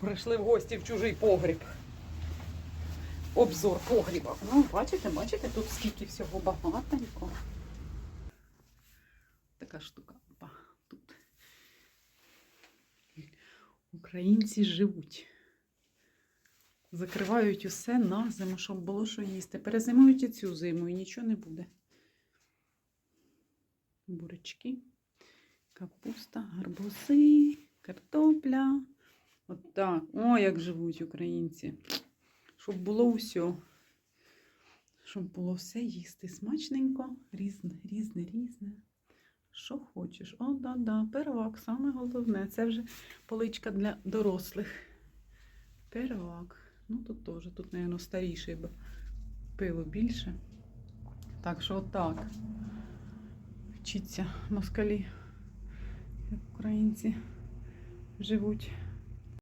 Прийшли в гості в чужий погріб. Обзор погріба. Ну, бачите, бачите, тут скільки всього багатенько. Така штука. Опа, тут. Українці живуть. Закривають усе на зиму, щоб було що їсти. Перезимують і цю зиму і нічого не буде. Бурячки, капуста, гарбузи, картопля. От так. О, як живуть українці. Щоб було усе. Щоб було все їсти смачненько, різне, різне, різне. Що хочеш. О, да-да, первак, саме головне. Це вже поличка для дорослих. Первак. Ну тут теж, тут, мабуть, старіше, бо пиво більше. Так що отак. Вчиться москалі, як українці живуть.